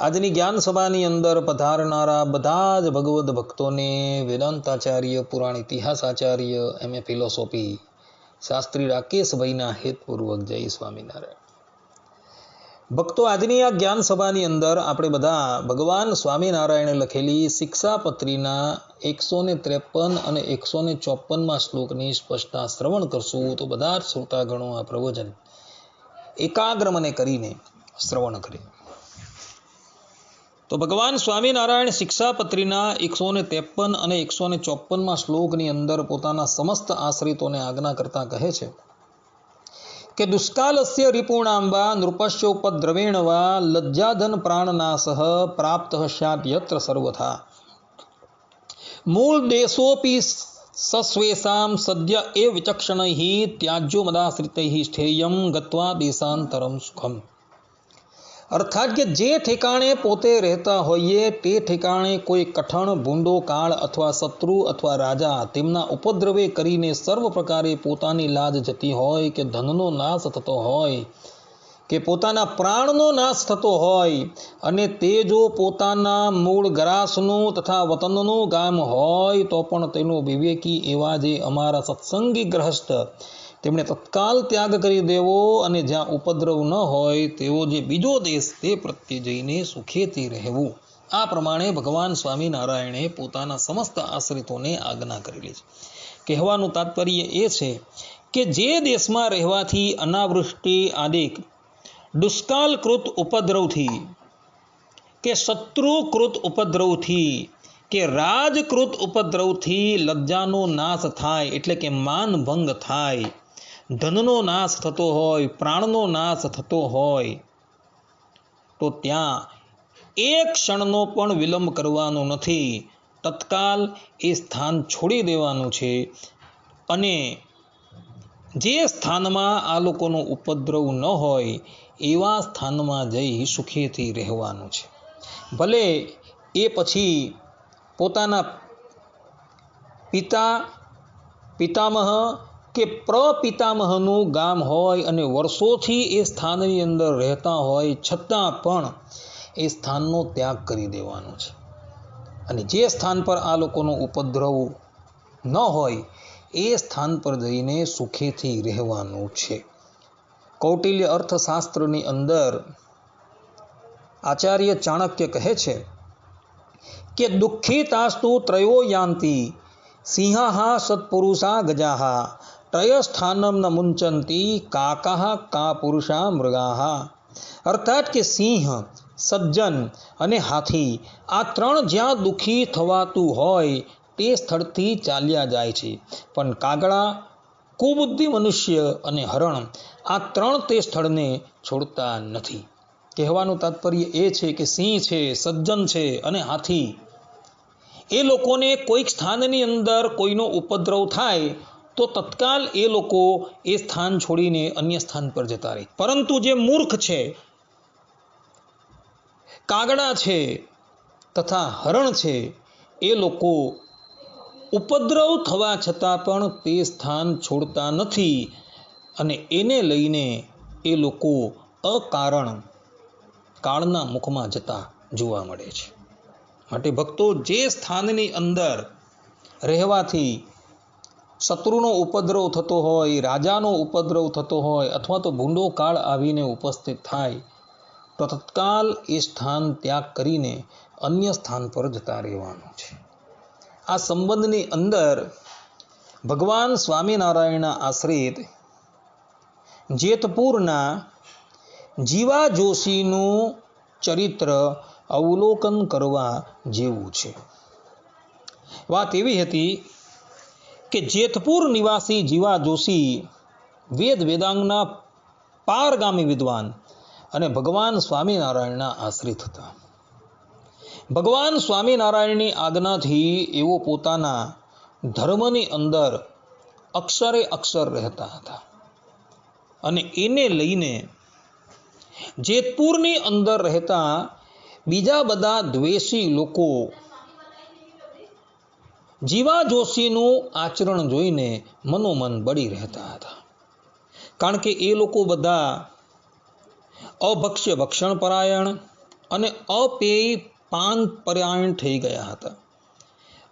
આજની જ્ઞાન સભાની અંદર પધારનારા બધા જ ભગવદ્ ભક્તોને વેદાંતાચાર્ય પુરાણ ઇતિહાસાચાર્ય એમ એ ફિલોસોફી, શાસ્ત્રી રાકેશભાઈના હેતપૂર્વક જય સ્વામિનારાયણ. ભક્તો, આજની આ જ્ઞાન સભાની અંદર આપણે બધા ભગવાન સ્વામિનારાયણે લખેલી શિક્ષાપત્રીના એકસો ને ત્રેપન અને એકસો ને ચોપનમાં શ્લોકની સ્પષ્ટતા શ્રવણ કરશું તો બધા જ શ્રોતાગણો આ પ્રવચન એકાગ્ર મને કરીને શ્રવણ કરે. તો ભગવાન સ્વામિનારાયણ શિક્ષાપત્રીના એકસો ને ત્રેપન અને એકસો ને ચોપનમાં શ્લોકની અંદર પોતાના સમસ્ત આશ્રિતોને આજ્ઞા કરતા કહે છે કે દુષ્કાલસ્ય રિપુણાંબા નૃપસ્યોપદ્રવેણ વા લજ્જાધન પ્રાણનાશ પ્રાપ્ત સ્યાત યત્ર સર્વથા. મૂળ દેશોપી સસ્વેષામ સદ્ય એ વિચક્ષણૈ ત્યાજ્યો મદાશ્રિત સ્થેયમ ગત્વા દેશાંતરમ સુખમ. અર્થાત કે જે ઠેકાણે પોતે રહેતા હોઈએ તે ઠેકાણે કોઈ કઠણ, ભૂંડો, કાળ અથવા શત્રુ અથવા રાજા તેમના ઉપદ્રવે કરીને સર્વ પ્રકારે પોતાની લાજ જતી હોય કે ધનનો નાશ થતો હોય, કે પોતાના પ્રાણનો નાશ થતો હોય અને તે જો પોતાના મૂળ ગ્રાસનું તથા વતનનું ગામ હોય તો પણ તેનો વિવેકી એવા જે અમારા સત્સંગી ગ્રહસ્થ તેમણે તત્કાલ ત્યાગ કરી દેવો અને જ્યાં ઉપદ્રવ ન હોય તેવો જે બીજો દેશ તે પ્રત્યે જઈને સુખેથી રહેવું. આ પ્રમાણે ભગવાન સ્વામિનારાયણે પોતાના સમસ્ત આશ્રિતોને આજ્ઞા કરેલી છે. કહેવાનું તાત્પર્ય એ છે કે જે દેશમાં રહેવાથી અનાવૃષ્ટિ આદિક દુષ્કાલકૃત ઉપદ્રવથી કે શત્રુકૃત ઉપદ્રવથી કે રાજકૃત ઉપદ્રવથી લજ્જાનો નાશ થાય એટલે કે માનભંગ થાય ધનનો નાશ થતો હોય, પ્રાણનો નાશ થતો હોય, તો ત્યાં એક ક્ષણનો પણ વિલંબ કરવાનો નથી. તત્કાલ એ સ્થાન છોડી દેવાનું છે અને જે સ્થાનમાં આ લોકોનો ઉપદ્રવ ન હોય, એવા સ્થાનમાં જઈ સુખેથી રહેવાનું છે. ભલે એ પછી પોતાના પિતા, પિતામહ કે પ્રપિતામહનું ગામ હોય અને વર્ષોથી એ સ્થાનની અંદર રહેતા હોય, છતાં પણ એ સ્થાનનો ત્યાગ કરી દેવાનો છે. અને જે સ્થાન પર આ લોકોનો ઉપદ્રવ ન હોય, એ સ્થાન પર જઈને સુખેથી રહેવાનું છે. કૌટિલ્ય અર્થશાસ્ત્રની અંદર આચાર્ય ચાણક્ય કહે છે કે દુઃખી તાસ્તુ ત્રયો યાંતિ સિંહા સત્પુરુષા ગજાહા ત્રયસ્થાનમ ન મુંચંતી કાકા કા પુરુષા મૃગાહા અર્થાત કે સિંહ સજ્જન અને હાથી આ ત્રણ જ્યાં દુઃખી થવાતું હોય તે સ્થળથી ચાલ્યા જાય છે। પણ કાગડા, કુબુદ્ધિ મનુષ્ય અને હરણ આ ત્રણ તે સ્થળને છોડતા નથી। કહેવાનું તાત્પર્ય એ છે કે સિંહ છે, સજ્જન છે અને હાથી, એ લોકોને કોઈક સ્થાનની અંદર કોઈનો ઉપદ્રવ થાય તો તત્કાલ એ લોકો એ સ્થાન છોડીને અન્ય સ્થાન પર જતા રહે. પરંતુ જે મૂર્ખ છે, કાગડા છે તથા હરણ છે, એ લોકો ઉપદ્રવ થવા છતાં પણ તે સ્થાન છોડતા નથી અને એને લઈને એ લોકો અકારણ કાળના મુખમાં જતા જોવા મળે છે. માટે ભક્તો જે સ્થાનની અંદર રહેવાથી શત્રુનો ઉપદ્રવ થતો હોય, રાજાનો ઉપદ્રવ થતો હોય અથવા તો ભૂંડો કાળ આવીને ઉપસ્થિત થાય, તો તત્કાલ એ સ્થાન ત્યાગ કરીને અન્ય સ્થાન પર જતા રહેવાનું છે. આ સંબંધની અંદર ભગવાન સ્વામિનારાયણના આશ્રિત જેતપુરના જીવા જોશીનું ચરિત્ર અવલોકન કરવા જેવું છે. વાત એવી હતી કે જેતપુર નિવાસી જીવા જોશી વેદ વેદાંગના પારગામી વિદ્વાન અને ભગવાન સ્વામિનારાયણના આશ્રિત હતા. ભગવાન સ્વામિનારાયણની આજ્ઞાથી એવો પોતાના ધર્મની અંદર અક્ષરે અક્ષર રહેતા હતા અને એને લઈને જેતપુરની અંદર રહેતા બીજા બધા દ્વેષી લોકો જીવા જોશીનું આચરણ જોઈને મનોમન બળી રહેતા હતા. કારણ કે એ લોકો બધા અભક્ષ્ય ભક્ષણ પરાયણ અને અપેય પાન પરાયણ થઈ ગયા હતા.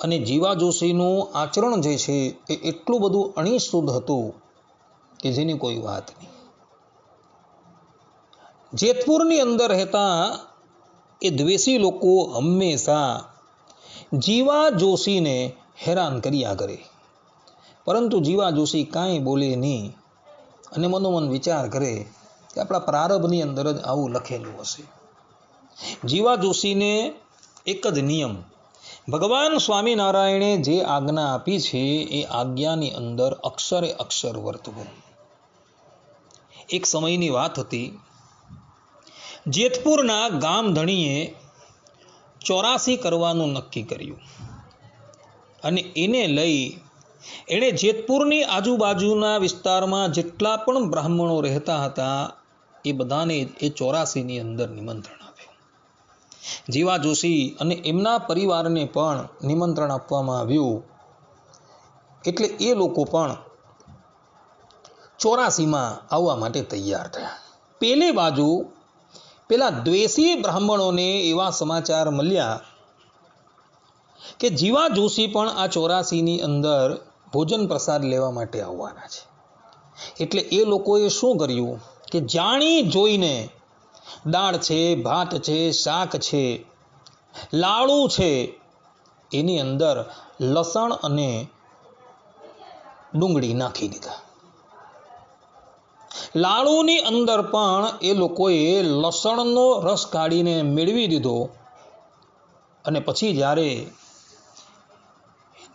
અને જીવા જોશીનું આચરણ જે છે એ એટલું બધું અણીશુદ્ધ હતું કે જેની કોઈ વાત નહીં. જેતપુરની અંદર રહેતા એ દ્વેષી લોકો હંમેશા જીવા જોશીને હેરાન કર્યા કરે. પરંતુ જીવા જોશી કાંઈ બોલે નહીં અને મનોમન વિચાર કરે કે આપણા પ્રારંભની અંદર જ આવું લખેલું હશે. જીવા જોશીને એક જ નિયમ, ભગવાન સ્વામિનારાયણે જે આજ્ઞા આપી છે એ આજ્ઞાની અંદર અક્ષરે અક્ષર વર્તવું. એક સમયની વાત હતી, જેતપુરના ગામ ધણીએ ચોરાસી કરવાનું નક્કી કર્યું. અને એને લઈ એણે જેતપુરની આજુબાજુના વિસ્તારમાં જેટલા પણ બ્રાહ્મણો રહેતા હતા, એ બધાને એ ચોરાસીની અંદર નિમંત્રણ આપ્યું. જીવા જોશી અને એમના પરિવારને પણ નિમંત્રણ આપવામાં આવ્યું. એટલે એ લોકો પણ ચોરાસીમાં આવવા માટે તૈયાર થયા. પેલી બાજુ પેલા દ્વેષી બ્રાહ્મણોને એવા સમાચાર મળ્યા કે જીવા જોશી પણ આ ચોરાસીની અંદર ભોજન પ્રસાદ લેવા માટે આવવાના છે. એટલે એ લોકોએ શું કર્યું કે જાણી જોઈને દાળ છે, ભાત છે, શાક છે, લાડુ છે, એની અંદર લસણ અને ડુંગળી નાખી દીધા. લાડુની અંદર પણ એ લોકોએ લસણનો રસ કાઢીને મેળવી દીધો. અને પછી જ્યારે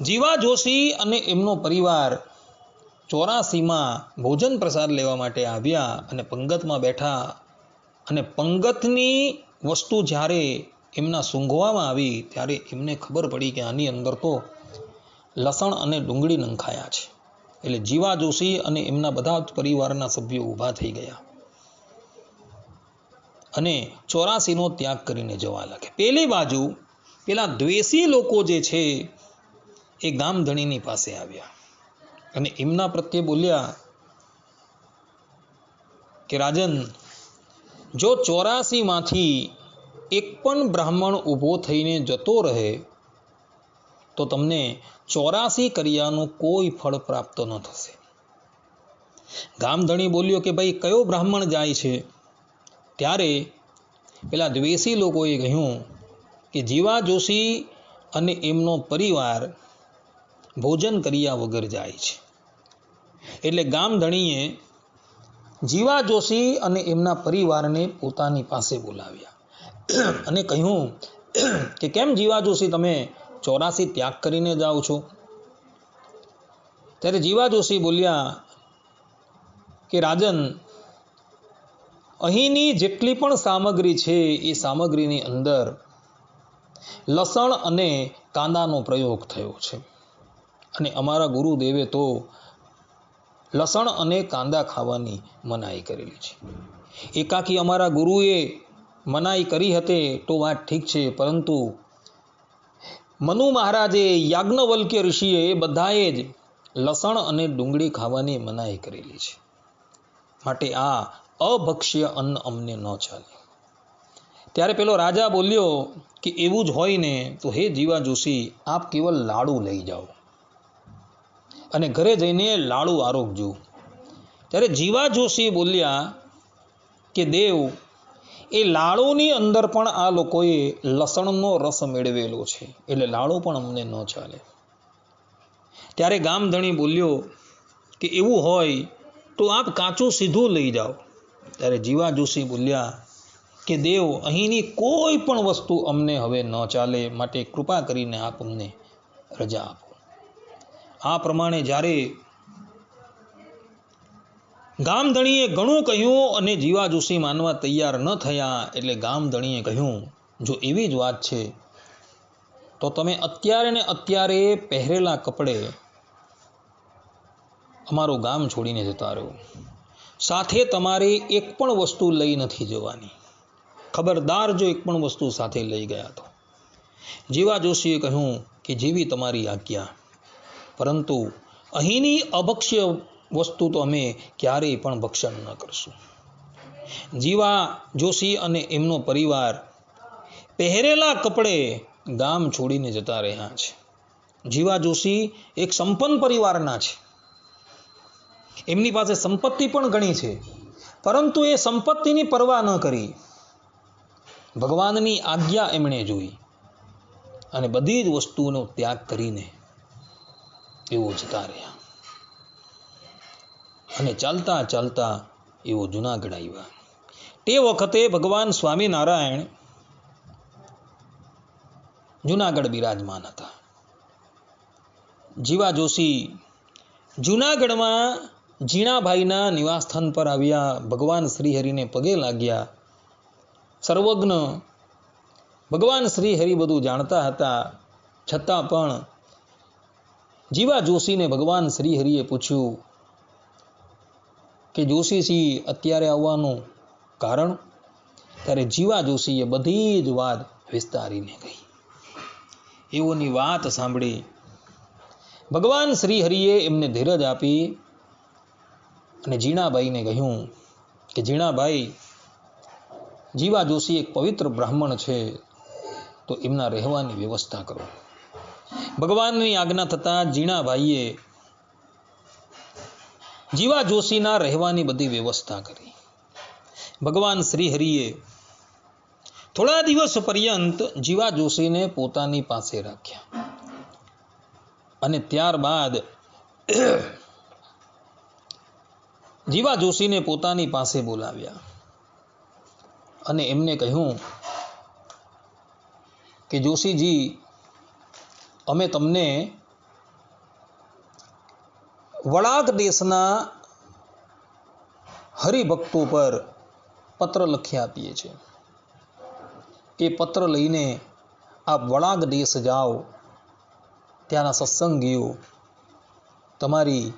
જીવા જોશી અને એમનો પરિવાર ચોરાસીમાં ભોજન પ્રસાદ લેવા માટે આવ્યા અને પંગતમાં બેઠા અને પંગતની વસ્તુ જ્યારે એમના સૂંઘવામાં આવી ત્યારે એમને ખબર પડી કે આની અંદર તો લસણ અને ડુંગળી નંખાયા છે. એટલે જીવા જોશી અને એમના બધા પરિવારના સભ્યો ઊભા થઈ ગયા. અને ચોરાસીનો ત્યાગ કરીને જવા લાગ્યા. પેલી બાજુ પેલા દ્વેષી લોકો જે છે એ ગામધણીની પાસે આવ્યા. અને એમના પ્રત્યે બોલ્યા કે, રાજન, જો ચોરાસીમાંથી એક પણ બ્રાહ્મણ ઊભો થઈને જતો રહે, તો તમને ચોરાસી કર્યાનું કોઈ ફળ પ્રાપ્ત ન થશે. ગામધણી બોલ્યો કે ભાઈ, કયો બ્રાહ્મણ જાય છે? ત્યારે પેલા દ્વેષી લોકોએ કહ્યું કે જીવા જોશી અને એમનો પરિવાર ભોજન કર્યા વગર જાય છે. એટલે ગામધણીએ જીવા જોશી અને એમના પરિવારને પોતાની પાસે બોલાવ્યા અને કહ્યું કે કેમ જીવા જોશી તમે ચોરાસી ત્યાગ કરીને જાઉં છું. ત્યારે જીવા જોશી બોલ્યા કે, રાજન, અહીંની જેટલી પણ સામગ્રી છે એ સામગ્રીની અંદર લસણ અને કાંદાનો પ્રયોગ થયો છે. અને અમારા ગુરુદેવે તો લસણ અને કાંદા ખાવાની મનાઈ કરેલી છે. એકાકી અમારા ગુરુએ મનાઈ કરી હતી તો વાત ઠીક છે, પરંતુ મનુ મહારાજે યાજ્ઞવલ્ક્ય ઋષિએ બધાએ જ લસણ અને ડુંગળી ખાવાની મનાઈ કરેલી છે. માટે આ અભક્ષ્ય અન્ન અમને ન ચાલે. ત્યારે પેલો રાજા બોલ્યો કે એવું જ હોય ને તો હે જીવા જોશી, આપ કેવલ લાડુ લઈ જાઓ અને ઘરે જઈને લાડુ આરોગજો. ત્યારે જીવા જોશી બોલ્યા કે દેવ એ લાડુની અંદર પણ આ લોકોએ લસણનો રસ મેળવેલો છે. એટલે લાડુ પણ અમને ન ચાલે. ત્યારે ગામધણી બોલ્યો કે એવું હોય તો આપ કાચું સીધું લઈ જાઓ. ત્યારે જીવા જોશી બોલ્યા કે દેવ, અહીંની કોઈ પણ વસ્તુ અમને હવે ન ચાલે, માટે કૃપા કરીને આપ અમને રજા આપો. આ પ્રમાણે જ્યારે ગામધણીએ ઘણું કહ્યું અને જીવા જોશી માનવા તૈયાર ન થયા એટલે ગામધણીએ કહ્યું, જો એવી જ વાત છે, તો તમે અત્યારે ને અત્યારે પહેરેલા કપડે અમારું ગામ છોડીને જતા રહો. સાથે તમારે એક પણ વસ્તુ લઈ નથી જવાની. ખબરદાર જો એક પણ વસ્તુ સાથે લઈ ગયા તો. જીવા જોશીએ કહ્યું કે જેવી તમારી આજ્ઞા, પરંતુ અહીંની અભક્ષ્ય વસ્તુ તો અમે ક્યારેય પણ ભક્ષણ ન કરશું. જીવા, જોશી અને એમનો પરિવાર પહેરેલા કપડે ગામ છોડીને જતા રહ્યા છે. જીવા, જોશી એક સંપન્ન પરિવારના છે. એમની પાસે સંપત્તિ પણ ઘણી છે, પરંતુ એ સંપત્તિની પરવા ન કરી. ભગવાનની આજ્ઞા એમણે જોઈ અને બધી જ વસ્તુઓનો ત્યાગ કરીને એવો જતા રહ્યા. અને ચાલતા ચાલતા એવો જુનાગઢ આવ્યા. તે વખતે ભગવાન સ્વામિનારાયણ જુનાગઢ બિરાજમાન હતા. જીવા જોશી જુનાગઢમાં જીણાભાઈના નિવાસસ્થાન પર આવ્યા. ભગવાન શ્રીહરિને પગે લાગ્યા. સર્વજ્ઞ ભગવાન શ્રીહરિ બધું જાણતા હતા. છતાં પણ જીવા જોશીને ભગવાન શ્રીહરિએ પૂછ્યું કે જોશીસિંહ અત્યારે આવવાનું કારણ? ત્યારે જીવા જોશીએ બધી જ વાત વિસ્તારીને કહી. એઓની વાત સાંભળી ભગવાન શ્રીહરિએ એમને ધીરજ આપી અને જીણાભાઈને કહ્યું કે જીણાભાઈ જીવા જોશી એક પવિત્ર બ્રાહ્મણ છે, તો એમના રહેવાની વ્યવસ્થા કરો. ભગવાનની આજ્ઞા થતાં જીણાભાઈએ જીવા જોશીના રહેવાની બધી વ્યવસ્થા કરી. ભગવાન શ્રીહરિએ થોડા દિવસ પર્યંત જીવા જોશીને પોતાની પાસે રાખ્યા. અને ત્યારબાદ જીવા જોશીને પોતાની પાસે બોલાવ્યા. અને એમને કહ્યું કે, જોશીજી, અમે તમને વળાક દેશના હરિભક્તો પર પત્ર લખી આપીએ છીએ એ પત્ર લઈને આપ વળાગ દેશ જાઓ, ત્યાંના સત્સંગીઓ તમારી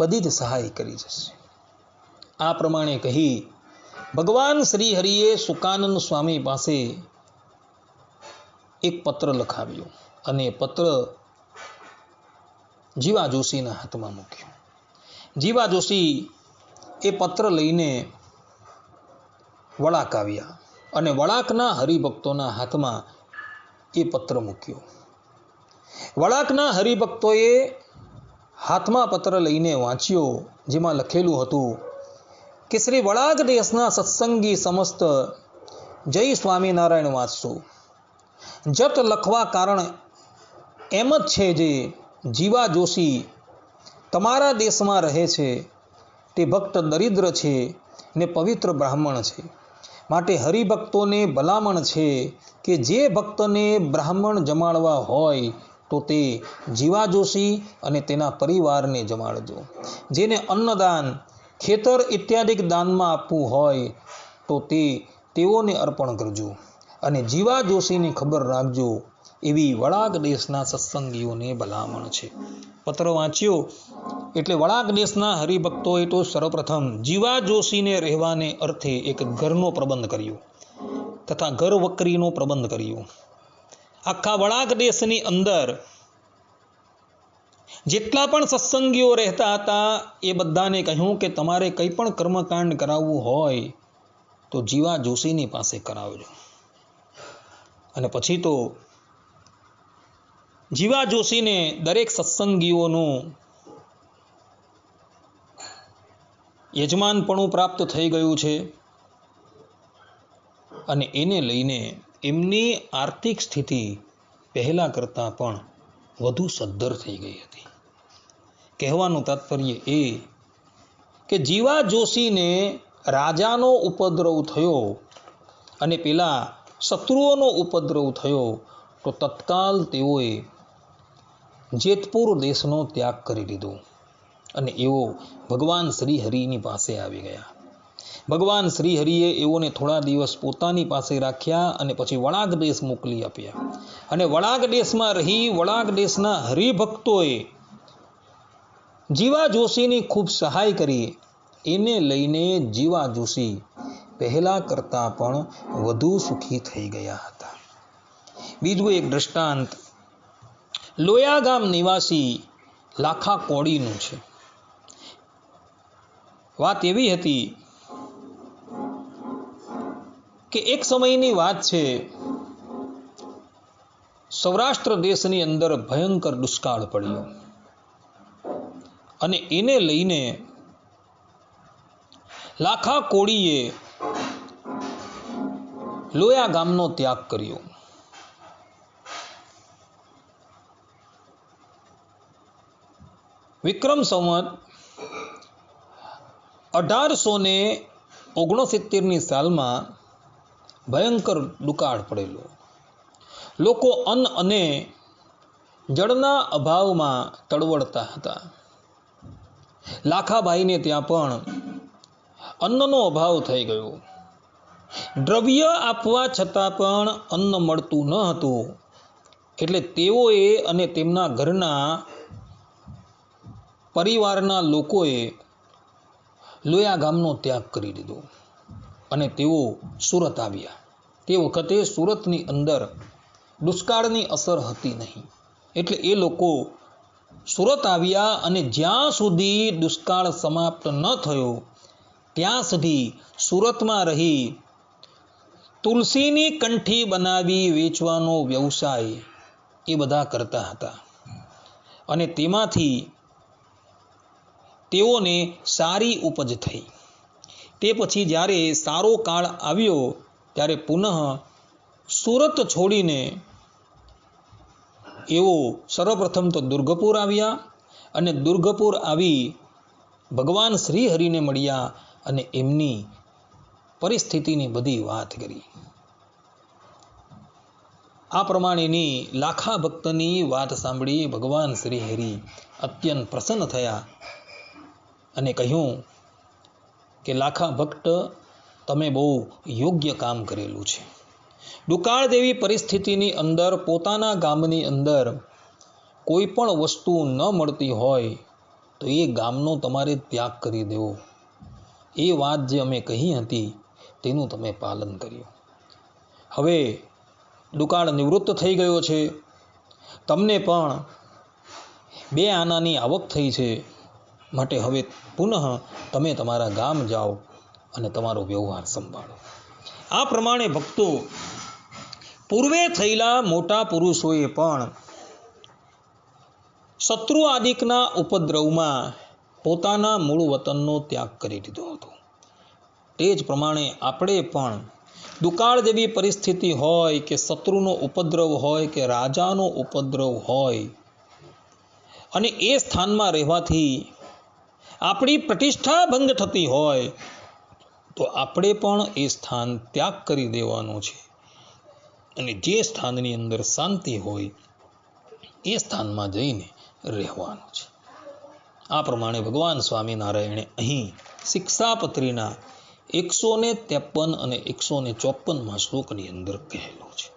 બધી જ સહાય કરી જશે. આ પ્રમાણે કહી ભગવાન શ્રી હરિએ સુકાનંદ સ્વામી પાસે એક પત્ર લખાવ્યો અને પત્ર જીવા જોશીના હાથમાં મૂક્યો. જીવા જોશી એ પત્ર લઈને વળાક આવ્યા અને વળાકના હરિભક્તોના હાથમાં એ પત્ર મૂક્યો. વળાકના હરિભક્તોએ હાથમાં પત્ર લઈને વાંચ્યો, જેમાં લખેલું હતું, કે શ્રી વળાક દેશના સત્સંગી સમસ્ત જય સ્વામિનારાયણ વાંચશો. જત લખવા કારણ એમ જ છે જે જીવા જોશી તમારા દેશમાં રહે છે, તે ભક્ત દરિદ્ર છે ને પવિત્ર બ્રાહ્મણ છે. માટે હરિભક્તોને ભલામણ છે કે જે ભક્તને બ્રાહ્મણ જમાડવા હોય, તો તે જીવા જોશી અને તેના પરિવારને જમાડજો. જેને અન્નદાન, ખેતર ઇત્યાદિક દાનમાં આપવું હોય, તો તે તેઓને અર્પણ કરજો. અને જીવા જોશીની ખબર રાખજો એવી વળાગ દેશના સત્સંગીઓને ભલામણ છે. પત્ર વાંચ્યો, એટલે વળાગ દેશના હરિભક્તોએ તો સર્વપ્રથમ જીવા જોશીને રહેવાને અર્થે એક ઘરનો પ્રબંધ કર્યો તથા ઘર વકરીનો પ્રબંધ કર્યો. આખા વળાગ દેશની અંદર જેટલા પણ સત્સંગીઓ રહેતા હતા, એ બધાને કહ્યું કે તમારે કંઈ પણ કર્મકાંડ કરાવવું હોય, તો જીવા જોશીની પાસે કરાવજો. અને પછી તો જીવા જોશીને દરેક સત્સંગીઓનું યજમાનપણું પ્રાપ્ત થઈ ગયું છે અને એને લઈને એમની આર્થિક સ્થિતિ પહેલાં કરતાં પણ વધુ સદ્ધર થઈ ગઈ હતી. કહેવાનું તાત્પર્ય એ કે જીવા જોશીને રાજાનો ઉપદ્રવ થયો અને પેલા શત્રુઓનો ઉપદ્રવ થયો, તો તત્કાલ તેઓએ જેતપુર દેશનો ત્યાગ કરી દીધો અને એઓ ભગવાન શ્રી હરિની પાસે આવી ગયા. ભગવાન શ્રી હરિએ એઓને થોડા દિવસ પોતાની પાસે રાખ્યા અને પછી વળાંક દેશ મોકલી આપ્યા. અને વળાંક દેશમાં રહી, વળાંક દેશના હરિભક્તોએ જીવા જોશીની ખૂબ સહાય કરી. એને લઈને જીવા જોશી પહેલા કરતાં પણ વધુ સુખી થઈ ગયા હતા. બીજું એક દ્રષ્ટાંત લોયા ગામ નિવાસી લાખા કોડીનું છે. વાત એવી હતી કે એક સમયની વાત છે, સૌરાષ્ટ્ર દેશની અંદર ભયંકર દુષ્કાળ પડ્યો. અને એને લઈને લાખા કોળીએ લોયા ગામનો ત્યાગ કર્યો. વિક્રમ સંવત અઢારસો ને ઓગણસિત્તેરની સાલમાં ભયંકર દુકાળ પડેલો. લોકો અન્ન અને જળના અભાવમાં તડવડતા હતા. લાખાભાઈને ત્યાં પણ અન્નનો અભાવ થઈ ગયો. દ્રવ્ય આપવા છતાં પણ અન્ન મળતું ન હતું. એટલે તેઓએ અને તેમના ઘરના પરિવારના લોકોએ લોયા ગામનો ત્યાગ કરી દીધો. અને તેઓ સુરત આવ્યા. તે વખતે સુરતની અંદર દુષ્કાળની અસર હતી નહીં. એટલે એ લોકો સુરત આવ્યા અને જ્યાં સુધી દુષ્કાળ સમાપ્ત ન થયો, ત્યાં સુધી સુરતમાં રહી તુલસીની કંઠી બનાવી વેચવાનો વ્યવસાય એ બધા કરતા હતા. અને તેમાંથી તેઓને સારી ઉપજ થઈ. તે પછી જ્યારે સારો કાળ આવ્યો, ત્યારે પુનઃ સુરત છોડીને એઓ સર્વપ્રથમ તો દુર્ગપુર આવ્યા અને દુર્ગપુર આવી ભગવાન શ્રી મળ્યા અને એમની પરિસ્થિતિની બધી વાત કરી. આ પ્રમાણેની લાખા ભક્તની વાત સાંભળી ભગવાન શ્રી હરિ અત્યંત પ્રસન્ન થયા. અને કહ્યું કે, લાખા ભક્ત, તમે બહુ યોગ્ય કામ કરેલું છે. દુકાળ દેવી પરિસ્થિતિની અંદર, પોતાના ગામની અંદર કોઈ પણ વસ્તુ ન મળતી હોય, તો એ ગામનો તમારે ત્યાગ કરી દેવો. એ વાત જે અમે કહી હતી, તેનું તમે પાલન કર્યું. હવે દુકાળ નિવૃત્ત થઈ ગયો છે. તમને પણ બે આનાની આવક થઈ છે. માટે હવે પુનઃ તમે તમારા ગામ જાઓ અને તમારો વ્યવહાર સંભાળો. આ પ્રમાણે ભક્તો પૂર્વે થયેલા મોટા પુરુષોએ પણ શત્રુ આદિકના ઉપદ્રવમાં પોતાના મૂળ વતનનો ત્યાગ કરી દીધો હતો. તે જ પ્રમાણે આપણે પણ દુકાળ જેવી પરિસ્થિતિ હોય કે શત્રુનો ઉપદ્રવ હોય કે રાજાનો ઉપદ્રવ હોય અને એ સ્થાનમાં રહેવાથી આપણી પ્રતિષ્ઠા ભંગ થતી હોય, તો આપણે પણ એ સ્થાન ત્યાગ કરી દેવાનું છે. અને જે સ્થાનની અંદર શાંતિ હોય, એ સ્થાનમાં જઈને રહેવાનું છે. આ પ્રમાણે ભગવાન સ્વામિનારાયણે અહીં શિક્ષાપત્રીના એકસો ને ત્રેપન અને એકસો ને ચોપનમાં શ્લોકની અંદર કહેલું છે.